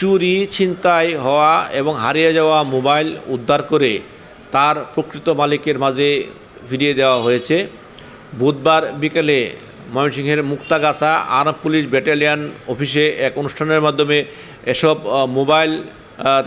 চুরি, ছিনতাই হওয়া এবং হারিয়ে যাওয়া মোবাইল উদ্ধার করে তার প্রকৃত মালিকের মাঝে ফিরিয়ে দেওয়া হয়েছে। বুধবার বিকেলে ময়মনসিংহের মুক্তাগাছা আরব পুলিশ ব্যাটালিয়ান অফিসে এক অনুষ্ঠানের মাধ্যমে এসব মোবাইল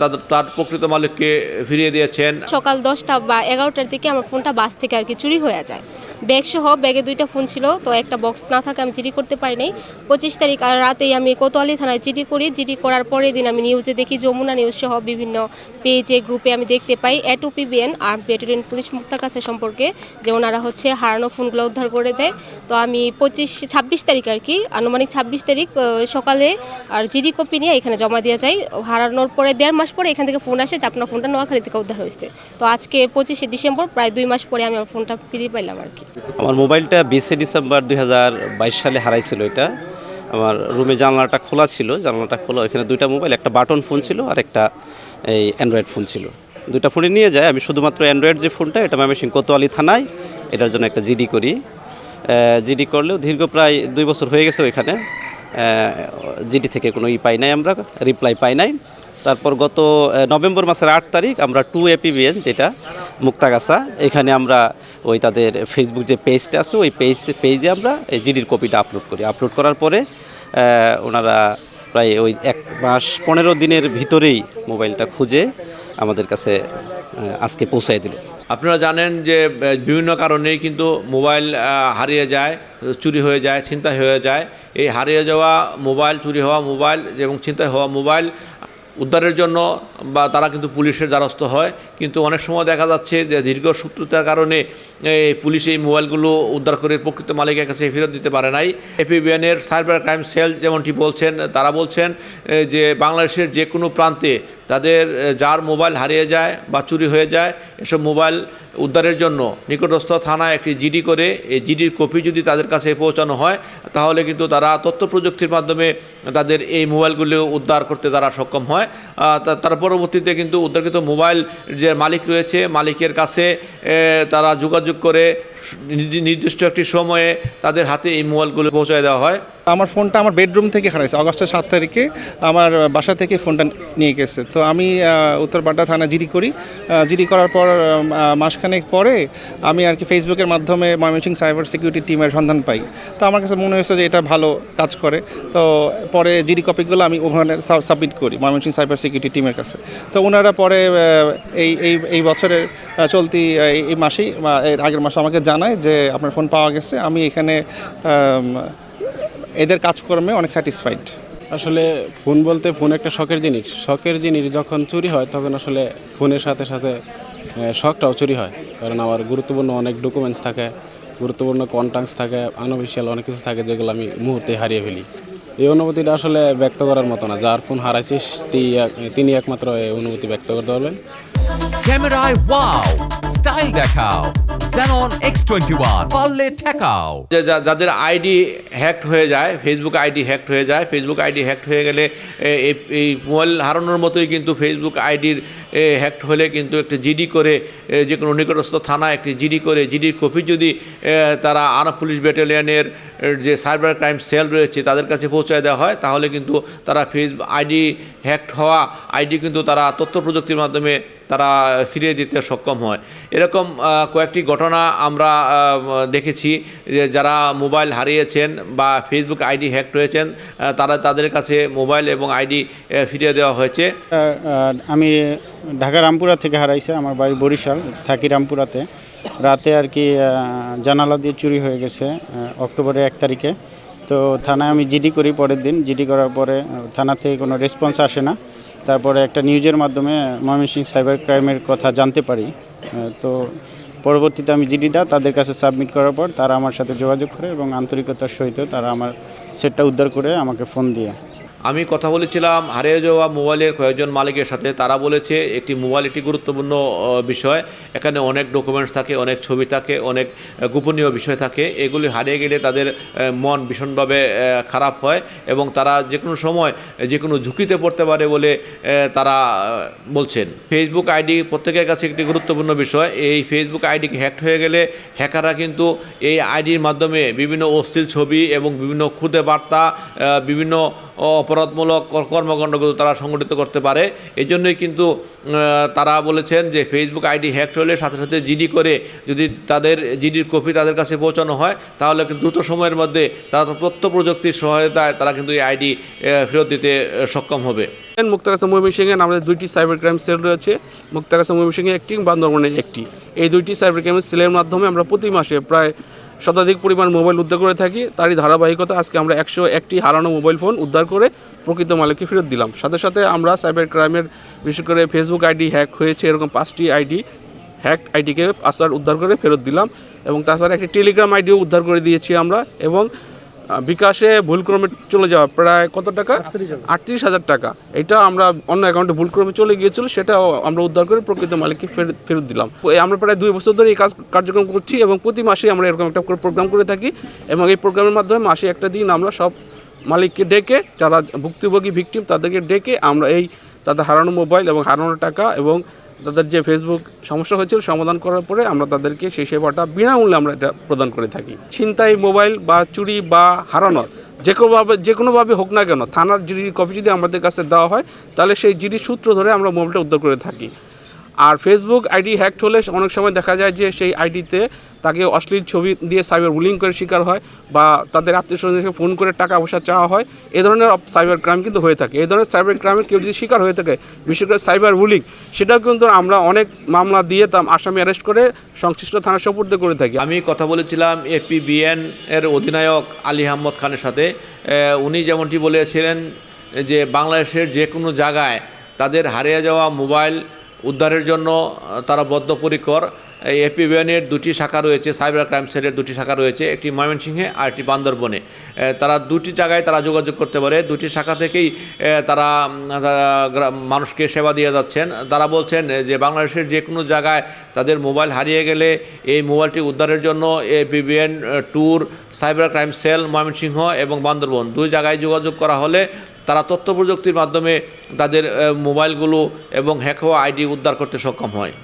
তাদের, তার প্রকৃত মালিককে ফিরিয়ে দিয়েছেন। সকাল দশটা বা এগারোটার দিকে আমার ফোনটা বাস থেকে আর কি চুরি হয়ে যায়। ব্যাগ সহ ব্যাগে দুইটা ফোন ছিল, তো একটা বক্স না থাকে আমি জিডি করতে পারি নাই। পঁচিশ তারিখ আর রাতেই আমি কোতোয়ালি থানায় জিডি করি। জিডি করার পরের দিন আমি নিউজে দেখি যমুনা নিউজ সহ বিভিন্ন পেজে গ্রুপে আমি দেখতে পাই এটুপিবিএন আর ব্যাটালিয়ন পুলিশ মুক্তাকাছে সম্পর্কে, যে ওনারা হচ্ছে হারানো ফোনগুলো উদ্ধার করে দেয়। তো আমি পঁচিশ, ছাব্বিশ তারিখ আর কি, আনুমানিক ছাব্বিশ তারিখ সকালে আর জিডি কপি নিয়ে এখানে জমা দিয়ে যাই হারানোর পরে দেড় মাস পরে এখান থেকে ফোন আসে যে আপনার ফোনটা নোয়াখালী থেকে উদ্ধার হয়েছে। তো আজকে পঁচিশে ডিসেম্বর, প্রায় দুই মাস পরে আমি আমার ফোনটা ফিরে পাইলাম আর কি। আমার মোবাইলটা বিশে ডিসেম্বর দুই হাজার বাইশ সালে হারাইছিল এটা। আমার রুমে জানলাটা খোলা ছিল, জানলাটা খোলা ওইখানে দুইটা মোবাইল, একটা বাটন ফোন ছিল আর একটা এই অ্যান্ড্রয়েড ফোন ছিল। দুইটা ফোনে নিয়ে যায়, আমি শুধুমাত্র অ্যান্ড্রয়েড যে ফোনটা, এটা ময়মনসিং কোতোয়ালি থানায়, এটার জন্য একটা জিডি করি। জিডি করলেও দীর্ঘ প্রায় দুই বছর হয়ে গেছে ওইখানে। জিডি থেকে কোনো ই পাই নাই আমরা, রিপ্লাই পাই নাই। তারপর গত নভেম্বর মাসের আট তারিখ আমরা টু এপিবিএন যেটা মুক্তাগাছা, এখানে আমরা ওই তাদের ফেসবুক যে পেজটা আছে, ওই পেজ পেজে আমরা এই জিডির কপিটা আপলোড করি। আপলোড করার পরে ওনারা প্রায় ওই এক মাস পনেরো দিনের ভিতরেই মোবাইলটা খুঁজে আমাদের কাছে আজকে পৌঁছায় দিল। আপনারা জানেন যে বিভিন্ন কারণেই কিন্তু মোবাইল হারিয়ে যায়, চুরি হয়ে যায়, ছিনতাই হয়ে যায়। এই হারিয়ে যাওয়া মোবাইল, চুরি হওয়া মোবাইল এবং ছিনতাই হওয়া মোবাইল উদ্ধারের জন্য বা তারা কিন্তু পুলিশের দ্বারস্থ হয়। কিন্তু অনেক সময় দেখা যাচ্ছে যে দীর্ঘ সূত্রতার কারণে পুলিশ এই মোবাইলগুলো উদ্ধার করে প্রকৃত মালিকের কাছে ফেরত দিতে পারে নাই। এপিবিএনের সাইবার ক্রাইম সেল যেমনটি বলছেন, তারা বলছেন যে বাংলাদেশের যে কোনো প্রান্তে তাদের যার মোবাইল হারিয়ে যায় বা চুরি হয়ে যায়, এসব মোবাইল উদ্ধারের জন্য নিকটস্থ থানায় একটি জিডি করে, এই জিডির কপি যদি তাদের কাছে পৌঁছানো হয়, তাহলে কিন্তু তারা তথ্য প্রযুক্তির মাধ্যমে তাদের এই মোবাইলগুলো উদ্ধার করতে তারা সক্ষম হয়। তার পরবর্তীতে কিন্তু উদ্ধারকৃত মোবাইল যে মালিক রয়েছে, মালিকের কাছে তারা যোগাযোগ করে নির্দিষ্ট একটি সময়ে তাদের হাতে এই মোবাইলগুলো পৌঁছায় দেওয়া হয়। আমার ফোনটা আমার বেডরুম থেকে হারাইছে আগস্টের সাত তারিখে আমার বাসা থেকে ফোনটা নিয়ে গেছে। তো আমি উত্তরপাড্ডা থানা জিডি করি। জিডি করার পর মাসখানেক পরে আমি আর কি ফেসবুকের মাধ্যমে ময়মনসিং সাইবার সিকিউরিটি টিমের সন্ধান পাই। তো আমার কাছে মনে হয়েছে যে এটা ভালো কাজ করে। তো পরে জিডি কপিগুলো আমি ওখানে সাবমিট করি ময়মনসিং সাইবার সিকিউরিটি টিমের কাছে। তো ওনারা পরে এই এই এই বছরের চলতি এই- মাসেই আগের মাসে আমাকে জানায় যে আপনার ফোন পাওয়া গেছে। আমি এখানে এদের কাজকর্মে অনেক স্যাটিসফাইড আসলে ফোন বলতে ফোন একটা শখের জিনিস। শখের জিনিস যখন চুরি হয় তখন আসলে ফোনের সাথে সাথে শখটাও চুরি হয়। কারণ আমার গুরুত্বপূর্ণ অনেক ডকুমেন্টস থাকে গুরুত্বপূর্ণ কন্ট্যাক্টস থাকে আনঅফিসিয়াল অনেক কিছু থাকে যেগুলো আমি মুহূর্তে হারিয়ে ফেলি। এই অনুভূতিটা আসলে ব্যক্ত করার মতো না। যার ফোন হারাইছে তিনি এক- তিনি একমাত্র এই অনুভূতি ব্যক্ত করতে পারবেন। ক্যামেরায় ওয়াও! স্টাইল দেখাও। Xenon X21 পারলে ঠেকাও। যাদের আইডি হ্যাকড হয়ে যায় ফেসবুক আইডি হ্যাকড হয়ে যায় ফেসবুক আইডি হ্যাকড হয়ে গেলে এই মোবাইল হারানোর মতোই কিন্তু ফেসবুক আইডির হ্যাকড হলে কিন্তু একটি জিডি করে যে কোনো নিকটস্থ থানা একটি জিডি করে, জিডির কপি যদি তারা আরব পুলিশ ব্যাটালিয়নের যে সাইবার ক্রাইম সেল রয়েছে, তাদের কাছে পৌঁছায় দেওয়া হয়, তাহলে কিন্তু তারা ফেস, আইডি হ্যাকড হওয়া, আইডি কিন্তু তারা তথ্য প্রযুক্তির মাধ্যমে তারা ফিরিয়ে দিতে সক্ষম হয়। এরকম কয়েকটি ঘটনা আমরা দেখেছি যে যারা মোবাইল হারিয়েছেন বা ফেসবুক আইডি হ্যাক হয়েছেন তারা তাদের কাছে মোবাইল এবং আইডি ফিরিয়ে দেওয়া হয়েছে। আমি ঢাকা রামপুরা থেকে হারাইছে, আমার বাড়ি বরিশাল, থাকি রামপুরাতে। রাতে আর কি জানালা দিয়ে চুরি হয়ে গেছে অক্টোবরের এক তারিখে। তো থানায় আমি জিডি করি পরের দিন। জিডি করার পরে থানা থেকে কোনো রেসপন্স আসে না। তারপরে একটা নিউজের মাধ্যমে ময়মনসিংহ সাইবার ক্রাইমের কথা জানতে পারি। তো পরবর্তীতে আমি জিডিটা তাদের কাছে সাবমিট করার পর তারা আমার সাথে যোগাযোগ করে এবং আন্তরিকতার সহিত তারা আমার সেটটা উদ্ধার করে আমাকে ফোন দিয়ে আমি কথা বলেছিলাম হারিয়ে যাওয়া মোবাইলের কয়েকজন মালিকের সাথে। তারা বলেছে একটি মোবাইল একটি গুরুত্বপূর্ণ বিষয়। এখানে অনেক ডকুমেন্টস থাকে, অনেক ছবি থাকে, অনেক গোপনীয় বিষয় থাকে। এগুলি হারিয়ে গেলে তাদের মন ভীষণভাবে খারাপ হয় এবং তারা যে কোনো সময় যে কোনো ঝুঁকিতে পড়তে পারে বলে তারা বলছেন। ফেসবুক আইডি প্রত্যেকের কাছে একটি গুরুত্বপূর্ণ বিষয়। এই ফেসবুক আইডি হ্যাকড হয়ে গেলে হ্যাকাররা কিন্তু এই আইডির মাধ্যমে বিভিন্ন অশ্লীল ছবি এবং বিভিন্ন ক্ষুদে বার্তা বিভিন্ন অপরাধমূলক কর- কর্মকাণ্ডগুলো তারা সংগঠিত করতে পারে। এই জন্যই কিন্তু তারা বলেছেন যে ফেসবুক আইডি হ্যাক হলে সাথে সাথে জিডি করে যদি তাদের জিডির কপি তাদের কাছে পৌঁছানো হয়, তাহলে কিন্তু দ্রুত সময়ের মধ্যে তারা তথ্য প্রযুক্তির সহায়তায় তারা কিন্তু এই আইডি ফেরত দিতে সক্ষম হবে। মুক্তাগাছা ময়মনসিংহে আমাদের দুইটি সাইবার ক্রাইম সেল রয়েছে। মুক্তাগাছা ময়মনসিংহে একটি, বান্দরবনের একটি। এই দুইটি সাইবার ক্রাইম সেলের মাধ্যমে আমরা প্রতি মাসে প্রায় শতাধিক পরিমাণ মোবাইল উদ্ধার করে থাকি। তারই ধারাবাহিকতা আজকে আমরা একশো একটি হারানো মোবাইল ফোন উদ্ধার করে প্রকৃত মালিককে ফেরত দিলাম। সাথে সাথে আমরা সাইবার ক্রাইমের, বিশেষ করে ফেসবুক আইডি হ্যাক হয়েছে, এরকম পাঁচটি আইডি, হ্যাক আইডিকে পাসওয়ার্ড উদ্ধার করে ফেরত দিলাম। এবং তাছাড়া একটি টেলিগ্রাম আইডিও উদ্ধার করে দিয়েছি আমরা। এবং বিকাশে ভুলক্রমে চলে যাওয়া প্রায় কত টাকা? আটত্রিশ হাজার। টাকা। এটা আমরা অন্য অ্যাকাউন্টে ভুলক্রমে চলে গিয়েছিল সেটাও আমরা উদ্ধার করে প্রকৃত মালিককে ফেরত ফেরত দিলাম। আমরা প্রায় দুই বছর ধরে এই কাজ কার্যক্রম করছি এবং প্রতি মাসে আমরা এরকম একটা প্রোগ্রাম করে থাকি এবং এই প্রোগ্রামের মাধ্যমে মাসে একটা দিন আমরা সব মালিককে ডেকে যারা ভুক্তভোগী ভিকটিম তাদেরকে ডেকে আমরা এই তাদের হারানো মোবাইল এবং হারানো টাকা এবং তাদের যে ফেসবুক সমস্যা হয়েছিল, সমাধান করার পরে আমরা তাদেরকে সেই সেবাটা বিনামূল্যে আমরা এটা প্রদান করে থাকি। ছিনতাই মোবাইল বা চুরি বা হারানোর, যে কোনোভাবে যে কোনোভাবে হোক না কেন, থানার জিডির কপি যদি আমাদের কাছে দেওয়া হয়, তাহলে সেই জিডির সূত্র ধরে আমরা মোবাইলটা উদ্ধার করে থাকি। আর ফেসবুক আইডি হ্যাকড হলে অনেক সময় দেখা যায় যে সেই আইডিতে তাকে অশ্লীল ছবি দিয়ে সাইবার বুলিং করে শিকার হয় বা তাদের আত্মীয় স্বজনকে ফোন করে টাকা পয়সা চাওয়া হয়। এ ধরনের সাইবার ক্রাইম কিন্তু হয়ে থাকে। এই ধরনের সাইবার ক্রাইমের কেউ যদি শিকার হয়ে থাকে, বিশেষ করে সাইবার বুলিং সেটাও কিন্তু আমরা অনেক মামলা দিয়ে তা আসামি অ্যারেস্ট করে সংশ্লিষ্ট থানা সুপর্দ করে থাকি। আমি কথা বলেছিলাম এপিবিএন এর অধিনায়ক আলী আহমদ খানের সাথে। উনি যেমনটি বলেছিলেন যে বাংলাদেশের যে কোনো জায়গায় তাদের হারিয়ে যাওয়া মোবাইল উদ্ধারের জন্য তারা বদ্ধপরিকর। এই এপিবিএনের দুটি শাখা রয়েছে, সাইবার ক্রাইম সেলের দুটি শাখা রয়েছে, একটি ময়মনসিংহে আর একটি বান্দরবনে। তারা দুটি জায়গায় তারা যোগাযোগ করতে পারে। দুটি শাখা থেকেই তারা মানুষকে সেবা দিয়ে যাচ্ছেন। তারা বলছেন যে বাংলাদেশের যে কোনো জায়গায় তাদের মোবাইল হারিয়ে গেলে এই মোবাইলটি উদ্ধারের জন্য এপিবিএন ট্যুর, সাইবার ক্রাইম সেল, ময়মনসিংহ এবং বান্দরবন দুই জায়গায় যোগাযোগ করা হলে তারা তথ্য প্রযুক্তির মাধ্যমে তাদের মোবাইলগুলো এবং হ্যাক হওয়া আইডি উদ্ধার করতে সক্ষম হয়।